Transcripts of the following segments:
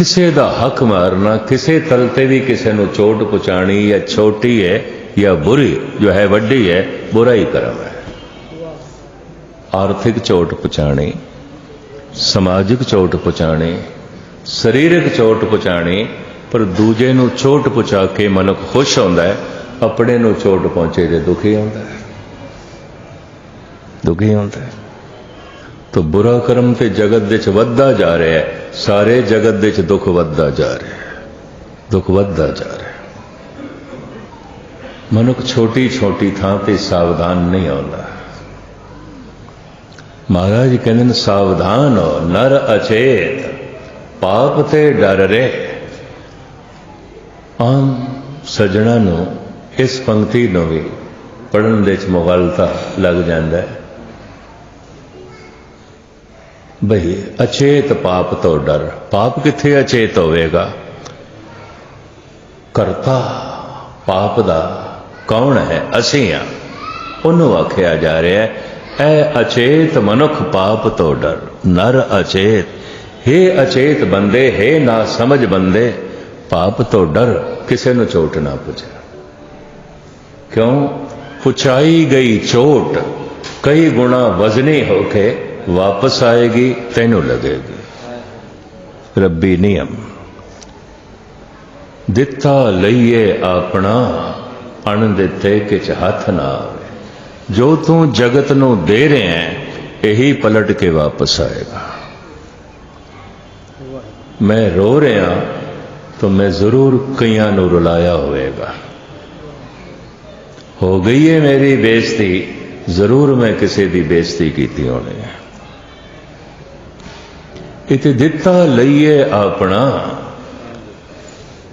ਕਿਸੇ ਦਾ ਹੱਕ ਮਾਰਨਾ, ਕਿਸੇ ਤਲ ਤੇ ਵੀ ਕਿਸੇ ਨੂੰ ਚੋਟ ਪਹੁੰਚਾਣੀ ਜਾਂ ਛੋਟੀ ਹੈ ਜਾਂ ਬੁਰੀ, ਜੋ ਹੈ ਵੱਡੀ ਹੈ ਬੁਰਾ ਹੀ ਕਰਮ ਹੈ। ਆਰਥਿਕ ਚੋਟ ਪਹੁੰਚਾਣੀ ਸਮਾਜਿਕ ਚੋਟ ਪਹੁੰਚਾਣੀ ਸਰੀਰਕ ਚੋਟ ਪਹੁੰਚਾਣੀ ਪਰ ਦੂਜੇ ਨੂੰ ਚੋਟ ਪਹੁੰਚਾ ਕੇ ਮਨੁੱਖ ਖੁਸ਼ ਹੁੰਦਾ ਹੈ, ਆਪਣੇ ਨੂੰ ਚੋਟ ਪਹੁੰਚੇ ਤੇ ਦੁਖੀ ਹੁੰਦਾ ਹੈ। ਦੁਖੀ ਹੁੰਦਾ ਹੈ। ਤੋ ਬੁਰਾ ਕਰਮ ਤੇ ਜਗਤ ਦੇ ਚ ਵੱਧਦਾ ਜਾ ਰਿਹਾ ਹੈ। ਸਾਰੇ ਜਗਤ ਦੇ ਵਿੱਚ ਦੁੱਖ ਵੱਧਦਾ ਜਾ ਰਿਹਾ ਹੈ। ਦੁੱਖ ਵੱਧਦਾ ਜਾ ਰਿਹਾ ਹੈ। ਮਨੁੱਖ ਛੋਟੀ ਛੋਟੀ ਥਾਂ ਤੇ ਸਾਵਧਾਨ ਨਹੀਂ ਆਉਂਦਾ। ਮਹਾਰਾਜ ਕਹਿੰਦੇ ਨੇ, ਸਾਵਧਾਨ ਹੋ, ਨਰ ਅਚੇਤ, ਪਾਪ ਤੇ ਡਰ ਰੇ ਆਮ ਸਜਣਾ ਨੂੰ ਇਸ ਪੰਕਤੀ ਨੂੰ ਵੀ ਪੜਨ ਦੇ ਵਿੱਚ ਮੁਗਲਤਾ ਲੱਗ ਜਾਂਦਾ ਹੈ। ਬਈ ਅਚੇਤ ਪਾਪ ਤੋਂ ਡਰ। ਪਾਪ ਕਿੱਥੇ ਅਚੇਤ ਹੋਵੇਗਾ? ਕਰਤਾ, ਪਾਪ ਦਾ ਕੌਣ ਹੈ? ਅਸੀਂ ਆ ਉਹਨੂੰ ਆਖਿਆ ਜਾ ਰਿਹਾ ਹੈ, ਐ ਅਚੇਤ ਮਨੁੱਖ ਪਾਪ ਤੋਂ ਡਰ। ਨਰ ਅਚੇਤ। हे ਅਚੇਤ ਬੰਦੇ हे ਨਾ ਸਮਝ ਬੰਦੇ, ਪਾਪ ਤੋਂ ਡਰ ਕਿਸੇ ਨੂੰ ਚੋਟ ਨਾ ਪੁੱਜੇ। ਕਿਉਂ? ਪੁਚਾਈ ਗਈ ਚੋਟ। ਕਈ ਗੁਣਾ ਵਜ਼ਨੀ ਹੋ ਕੇ ਵਾਪਸ ਆਏਗੀ, ਤੈਨੂੰ ਲੱਗੇਗੀ। ਰੱਬੀ ਨਿਯਮ। ਦਿੱਤਾ ਲਈਏ ਆਪਣਾ ਅਣ ਦਿੱਤੇ ਕਿਛ ਹੱਥ ਨਾ ਆਵੇ। ਜੋ ਤੂੰ ਜਗਤ ਨੂੰ ਦੇ ਰਿਹਾ ਹੈ, ਇਹੀ ਪਲਟ ਕੇ ਵਾਪਸ ਆਏਗਾ। ਮੈਂ ਰੋ ਰਿਹਾ, ਤਾਂ ਮੈਂ ਜ਼ਰੂਰ ਕਈਆਂ ਨੂੰ ਰੁਲਾਇਆ ਹੋਵੇਗਾ। ਹੋ ਗਈ ਹੈ ਮੇਰੀ ਬੇਇੱਜ਼ਤੀ, ਜ਼ਰੂਰ ਮੈਂ ਕਿਸੇ ਦੀ ਬੇਇੱਜ਼ਤੀ ਕੀਤੀ ਹੋਣੀ ਹੈ। ਇਤੇ ਦਿੱਤਾ ਲਈਏ ਆਪਣਾ।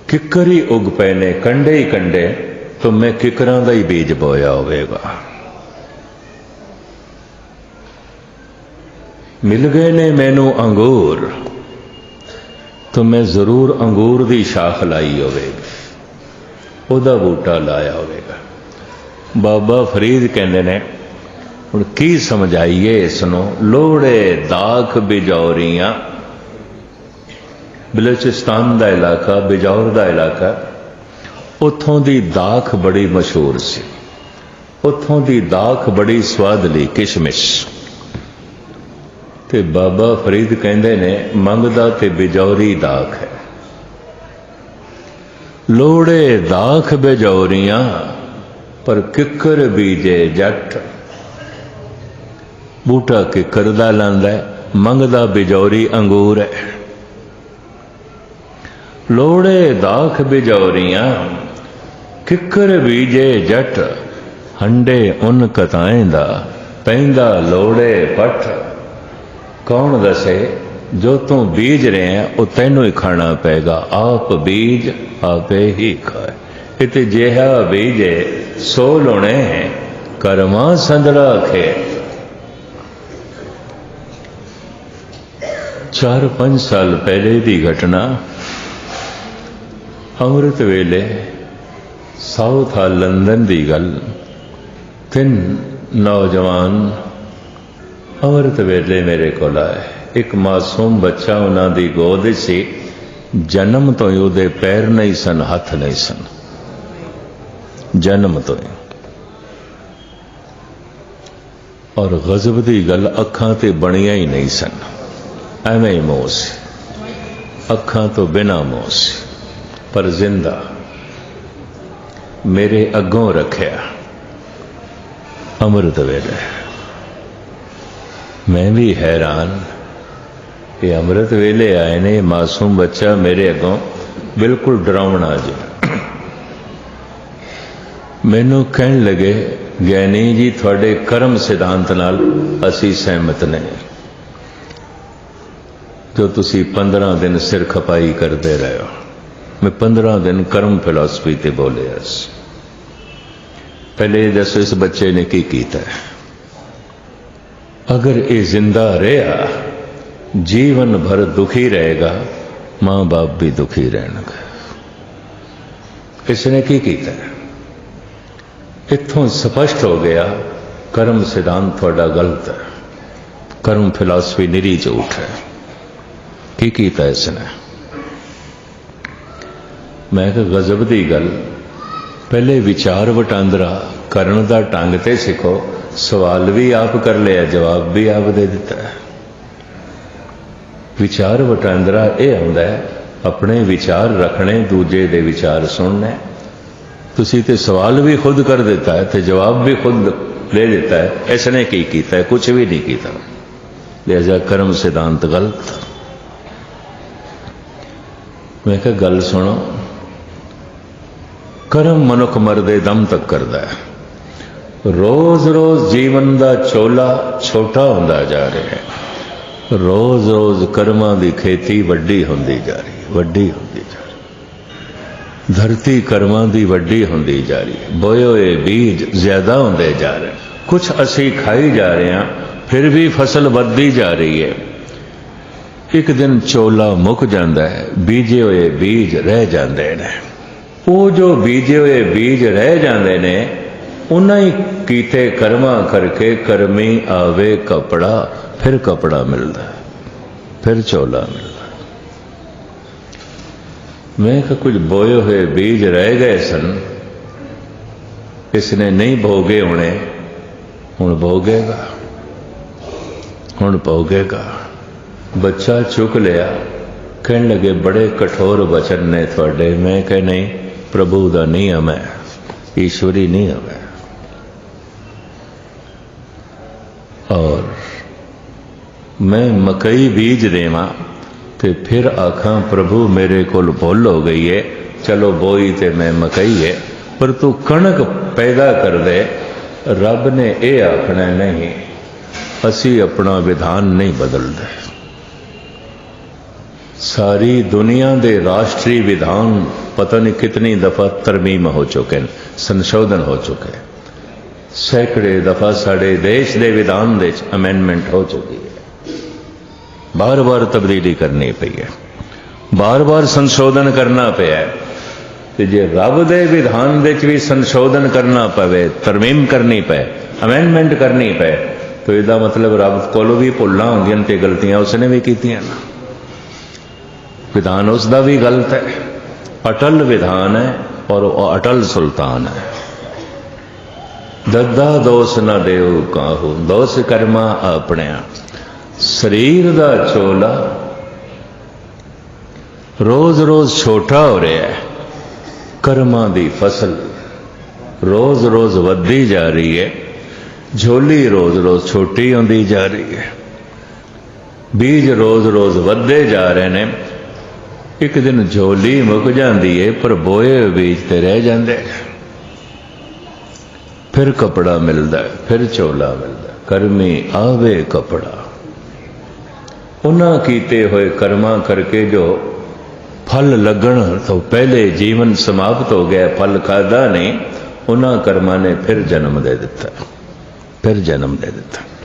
ਕਿੱਕਰੀ ਉਗ ਪਏ ਨੇ ਕੰਡੇ ਹੀ ਕੰਡੇ, ਤੋਂ ਮੈਂ ਕਿਕਰਾਂ ਦਾ ਹੀ ਬੀਜ ਬੋਇਆ ਹੋਵੇਗਾ। ਮਿਲ ਗਏ ਨੇ ਮੈਨੂੰ ਅੰਗੂਰ, ਤਾਂ ਮੈਂ ਜ਼ਰੂਰ ਅੰਗੂਰ ਦੀ ਸ਼ਾਖ ਲਾਈ ਹੋਵੇਗੀ। ਉਹਦਾ ਬੂਟਾ ਲਾਇਆ ਹੋਵੇਗਾ। ਬਾਬਾ ਫਰੀਦ ਕਹਿੰਦੇ ਨੇ ਹੁਣ ਕੀ ਸਮਝਾਈਏ ਇਸ ਨੂੰ ਲੋੜੇ ਦਾਖ ਬਿਜੌਰੀਆਂ। ਬਲੋਚਿਸਤਾਨ ਦਾ ਇਲਾਕਾ, ਬਿਜੌਰ ਦਾ ਇਲਾਕਾ, ਉੱਥੋਂ ਦੀ ਦਾਖ ਬੜੀ ਮਸ਼ਹੂਰ ਸੀ। ਉੱਥੋਂ ਦੀ ਦਾਖ ਬੜੀ ਸਵਾਦਲੀ ਕਿਸ਼ਮਿਸ਼। ਤੇ ਬਾਬਾ ਫਰੀਦ ਕਹਿੰਦੇ ਨੇ, ਮੰਗਦਾ ਤੇ ਬਿਜੌਰੀ ਦਾਖ ਹੈ। ਲੋੜੇ ਦਾਖ ਬਿਜੌਰੀਆਂ, ਪਰ ਕਿੱਕਰ ਬੀਜੇ ਜੱਟ। ਬੂਟਾ ਕਿੱਕਰ ਦਾ ਲਾਂਦਾ ਮੰਗਦਾ ਬਿਜੌਰੀ ਅੰਗੂਰ ਹੈ। ਲੋੜੇ ਦਾਖ ਬਿਜੌਰੀਆਂ ਕਿੱਕਰ ਬੀਜੇ ਜੱਟ, ਹੰਡੇ ਉਨ ਕਤਾਏ ਦਾ ਪੈਂਦਾ ਲੋੜੇ ਪੱਠ। ਕੌਣ ਦਸੇ, ਜੋ ਤੂੰ ਬੀਜ ਰਿਹਾ, ਉਹ ਤੈਨੂੰ ਹੀ ਖਾਣਾ ਪਏਗਾ। ਆਪ ਬੀਜ ਆਪੇ ਹੀ ਖਾਏ। ਇਤੇ ਜਿਹਾ ਬੀਜੇ, ਸੋ ਲੋਣੇ ਕਰਮਾ ਸੰਦੜਾ ਖੇ। ਚਾਰ ਪੰਜ ਸਾਲ ਪਹਿਲੇ ਦੀ ਘਟਨਾ। ਅੰਮ੍ਰਿਤ ਵੇਲੇ ਸਾਊਥ ਆ ਲੰਡਨ ਦੀ ਗੱਲ। ਤਿੰਨ ਨੌਜਵਾਨ ਅੰਮ੍ਰਿਤ ਵੇਲੇ ਮੇਰੇ ਕੋਲ ਆਏ। ਇੱਕ ਮਾਸੂਮ ਬੱਚਾ ਉਹਨਾਂ ਦੀ ਗੋਦ ਵਿੱਚ ਸੀ। ਜਨਮ ਤੋਂ ਹੀ ਉਹਦੇ ਪੈਰ ਨਹੀਂ ਸਨ, ਹੱਥ ਨਹੀਂ ਸਨ। ਜਨਮ ਤੋਂ ਹੀ। ਔਰ ਗਜ਼ਬ ਦੀ ਗੱਲ ਅੱਖਾਂ ਤੇ ਬਣੀਆਂ ਹੀ ਨਹੀਂ ਸਨ। ਐਵੇਂ ਹੀ ਮੋਹ ਸੀ। ਅੱਖਾਂ ਤੋਂ ਬਿਨਾ ਮੋਹ ਸੀ, ਪਰ ਜ਼ਿੰਦਾ। ਮੇਰੇ ਅੱਗੋਂ ਰੱਖਿਆ। ਅੰਮ੍ਰਿਤ ਵੇਲੇ। ਮੈਂ ਵੀ ਹੈਰਾਨ। ਕਿ ਅੰਮ੍ਰਿਤ ਵੇਲੇ ਆਏ ਨੇ, ਮਾਸੂਮ ਬੱਚਾ ਮੇਰੇ ਅੱਗੋਂ ਬਿਲਕੁਲ ਡਰਾਉਣਾ ਜੀ। ਮੈਨੂੰ ਕਹਿਣ ਲੱਗੇ, ਗਿਆਨੀ ਜੀ, ਤੁਹਾਡੇ ਕਰਮ ਸਿਧਾਂਤ ਨਾਲ ਅਸੀਂ ਸਹਿਮਤ ਨਹੀਂ। ਜੋ ਤੁਸੀਂ 15 ਦਿਨ ਸਿਰ ਖਪਾਈ ਕਰਦੇ ਰਹੇ ਹੋ। ਮੈਂ 15 ਦਿਨ ਕਰਮ ਫਿਲਾਸਫੀ ਤੇ ਬੋਲਿਆ ਸੀ। ਪਹਿਲੇ ਇਹ ਦੱਸੋ, ਇਸ ਬੱਚੇ ਨੇ ਕੀ ਕੀਤਾ ਹੈ? ਅਗਰ ਇਹ ਜ਼ਿੰਦਾ ਰਿਹਾ, ਜੀਵਨ ਭਰ ਦੁਖੀ ਰਹੇਗਾ, ਮਾਂ-ਬਾਪ ਵੀ ਦੁਖੀ ਰਹਿਣਗੇ। ਇਸ ਨੇ ਕੀ ਕੀਤਾ ਇੱਥੋਂ ਸਪਸ਼ਟ ਹੋ ਗਿਆ, ਕਰਮ ਸਿਧਾਂਤ ਤੁਹਾਡਾ ਗਲਤ ਹੈ। ਕਰਮ ਫਿਲਾਸਫੀ ਨਿਰੀ ਝੂਠ ਹੈ। ਕੀ ਕੀਤਾ ਇਸ ਨੇ? ਮੈਂ ਕਿਹਾ, ਗਜ਼ਬ ਦੀ ਗੱਲ। ਪਹਿਲੇ ਵਿਚਾਰ ਵਟਾਂਦਰਾ ਕਰਨ ਦਾ ਢੰਗ ਤੇ ਸਿੱਖੋ। ਸਵਾਲ ਵੀ ਆਪ ਕਰ ਲਿਆ, ਜਵਾਬ ਵੀ ਆਪ ਦੇ ਦਿੱਤਾ ਵਿਚਾਰ ਵਟਾਂਦਰਾ ਇਹ ਹੁੰਦਾ ਹੈ, ਆਪਣੇ ਵਿਚਾਰ ਰੱਖਣੇ, ਦੂਜੇ ਦੇ ਵਿਚਾਰ ਸੁਣਨੇ। ਤੁਸੀਂ ਤੇ ਸਵਾਲ ਵੀ ਖੁਦ ਕਰ ਦਿੱਤਾ ਹੈ ਤੇ ਜਵਾਬ ਵੀ ਖੁਦ ਲੈ ਦਿੱਤਾ ਹੈ। ਇਸ ਨੇ ਕੀ ਕੀਤਾ ਹੈ? ਕੁਝ ਵੀ ਨਹੀਂ ਕੀਤਾ। ਲਿਹਾਜ਼ਾ ਕਰਮ ਸਿਧਾਂਤ ਗਲਤ। ਮੈਂ ਕਿਹਾ, ਗੱਲ ਸੁਣੋ। ਕਰਮ ਮਨੁੱਖ ਮਰਦੇ ਦਮ ਤੱਕ ਕਰਦਾ ਹੈ। ਰੋਜ਼-ਰੋਜ਼ ਜੀਵਨ ਦਾ ਚੋਲਾ ਛੋਟਾ ਹੁੰਦਾ ਜਾ ਰਿਹਾ ਹੈ। ਰੋਜ਼-ਰੋਜ਼ ਕਰਮਾਂ ਦੀ ਖੇਤੀ ਵੱਡੀ ਹੁੰਦੀ ਜਾ ਰਹੀ ਹੈ, ਵੱਡੀ ਹੁੰਦੀ ਜਾ ਰਹੀ ਧਰਤੀ ਕਰਮਾਂ ਦੀ ਵੱਡੀ ਹੁੰਦੀ ਜਾ ਰਹੀ ਹੈ। ਬੋਏ ਹੋਏ ਬੀਜ ਜ਼ਿਆਦਾ ਹੁੰਦੇ ਜਾ ਰਹੇ ਕੁਝ ਅਸੀਂ ਖਾਈ ਜਾ ਰਹੇ ਹਾਂ, ਫਿਰ ਵੀ ਫਸਲ ਵੱਧਦੀ ਜਾ ਰਹੀ ਹੈ। ਇੱਕ ਦਿਨ ਚੋਲਾ ਮੁੱਕ ਜਾਂਦਾ ਹੈ, ਬੀਜੇ ਹੋਏ ਬੀਜ ਰਹਿ ਜਾਂਦੇ ਨੇ। ਉਹ ਜੋ ਬੀਜੇ ਹੋਏ ਬੀਜ ਰਹਿ ਜਾਂਦੇ ਨੇ, ਉਹਨਾਂ ਹੀ ਕੀਤੇ ਕਰਮਾਂ ਕਰਕੇ ਕਰਮੀ ਆਵੇ ਕਪੜਾ, ਫਿਰ ਕਪੜਾ ਮਿਲਦਾ ਫਿਰ ਚੋਲਾ ਮਿਲਦਾ ਮੈਂ ਕਿਹਾ, ਕੁਝ ਬੋਏ ਹੋਏ ਬੀਜ ਰਹਿ ਗਏ ਸਨ ਇਸ ਨੇ ਨਹੀਂ ਭੋਗੇ ਹੋਣੇ, ਹੁਣ ਭੋਗੇਗਾ ਹੁਣ ਭੋਗੇਗਾ। ਬੱਚਾ ਚੁੱਕ ਲਿਆ। ਕਹਿਣ ਲੱਗੇ, ਬੜੇ ਕਠੋਰ ਵਚਨ ਨੇ ਤੁਹਾਡੇ। ਮੈਂ ਕਹੇ, ਨਹੀਂ, ਪ੍ਰਭੂ ਦਾ ਨਿਯਮ ਹੈ ਈਸ਼ਵਰੀ ਨਿਯਮ ਹੈ ਔਰ ਮੈਂ ਮਕਈ ਬੀਜ ਦੇਵਾਂ ਤੇ ਫਿਰ ਆਖਾਂ, ਪ੍ਰਭੂ, ਮੇਰੇ ਕੋਲ ਭੁੱਲ ਹੋ ਗਈ ਹੈ ਚਲੋ, ਬੋਈ ਤੇ ਮੈਂ ਮਕਈ ਹੈ ਪਰ ਤੂੰ ਕਣਕ ਪੈਦਾ ਕਰ ਦੇ। ਰੱਬ ਨੇ ਇਹ ਆਖਣਾ ਨਹੀਂ, ਅਸੀਂ ਆਪਣਾ ਵਿਧਾਨ ਨਹੀਂ ਬਦਲਦੇ। ਸਾਰੀ ਦੁਨੀਆ ਦੇ ਰਾਸ਼ਟਰੀ ਵਿਧਾਨ ਪਤਾ ਨਹੀਂ ਕਿਤਨੀ ਦਫਾ ਤਰਮੀਮ ਹੋ ਚੁੱਕੇ ਨੇ, ਸੰਸ਼ੋਧਨ ਹੋ ਚੁੱਕੇ ਹੈ। ਸੈਂਕੜੇ ਦਫਾ ਸਾਡੇ ਦੇਸ਼ ਦੇ ਵਿਧਾਨ ਦੇ ਵਿੱਚ ਅਮੈਂਡਮੈਂਟ ਹੋ ਚੁੱਕੀ ਹੈ। ਬਾਰ-ਬਾਰ ਤਬਦੀਲੀ ਕਰਨੀ ਪਈ ਹੈ। ਬਾਰ-ਬਾਰ ਸੰਸ਼ੋਧਨ ਕਰਨਾ ਪਿਆ ਤੇ ਜੇ ਰੱਬ ਦੇ ਵਿਧਾਨ ਦੇ ਵਿੱਚ ਵੀ ਸੰਸ਼ੋਧਨ ਕਰਨਾ ਪਵੇ, ਤਰਮੀਮ ਕਰਨੀ ਪਏ ਅਮੈਂਡਮੈਂਟ ਕਰਨੀ ਪਏ, ਤਾਂ ਇਹਦਾ ਮਤਲਬ ਰੱਬ ਕੋਲੋਂ ਵੀ ਭੁੱਲਾਂ ਹੁੰਦੀਆਂ ਤੇ ਗਲਤੀਆਂ ਉਸਨੇ ਵੀ ਕੀਤੀਆਂ ਨਾ। ਵਿਧਾਨ, ਉਸ ਦਾ ਵੀ ਗਲਤ ਹੈ। ਅਟਲ ਵਿਧਾਨ ਹੈ ਔਰ ਉਹ ਅਟਲ ਸੁਲਤਾਨ ਹੈ। ਦੱਦਾ ਦੋਸ ਨਾ ਦੇਉ ਕਾਹੂ, ਦੋਸ ਕਰਮਾ ਆਪਣਿਆ। ਸਰੀਰ ਦਾ ਚੋਲਾ ਰੋਜ਼-ਰੋਜ਼ ਛੋਟਾ ਹੋ ਰਿਹਾ ਹੈ। ਕਰਮਾਂ ਦੀ ਫਸਲ ਰੋਜ਼-ਰੋਜ਼ ਵੱਧਦੀ ਜਾ ਰਹੀ ਹੈ। ਝੋਲੀ ਰੋਜ਼-ਰੋਜ਼ ਛੋਟੀ ਹੁੰਦੀ ਜਾ ਰਹੀ ਹੈ। ਬੀਜ ਰੋਜ਼-ਰੋਜ਼ ਵੱਧਦੇ ਜਾ ਰਹੇ ਨੇ। ਇੱਕ ਦਿਨ ਝੋਲੀ ਮੁੱਕ ਜਾਂਦੀ ਏ, ਪਰ ਬੋਏ ਹੋਏ ਬੀਜ ਤੇ ਰਹਿ ਜਾਂਦੇ। ਫਿਰ ਕਪੜਾ ਮਿਲਦਾ ਫਿਰ ਚੋਲਾ ਮਿਲਦਾ ਕਰਮੀ ਆਵੇ ਕਪੜਾ। ਉਹਨਾਂ ਕੀਤੇ ਹੋਏ ਕਰਮਾਂ ਕਰਕੇ ਜੋ ਫਲ ਲੱਗਣ ਤੋਂ ਪਹਿਲੇ ਜੀਵਨ ਸਮਾਪਤ ਹੋ ਗਿਆ, ਫਲ ਖਾਦਾ ਨਹੀਂ, ਉਹਨਾਂ ਕਰਮਾਂ ਨੇ ਫਿਰ ਜਨਮ ਦੇ ਦਿੱਤਾ। ਫਿਰ ਜਨਮ ਦੇ ਦਿੱਤਾ।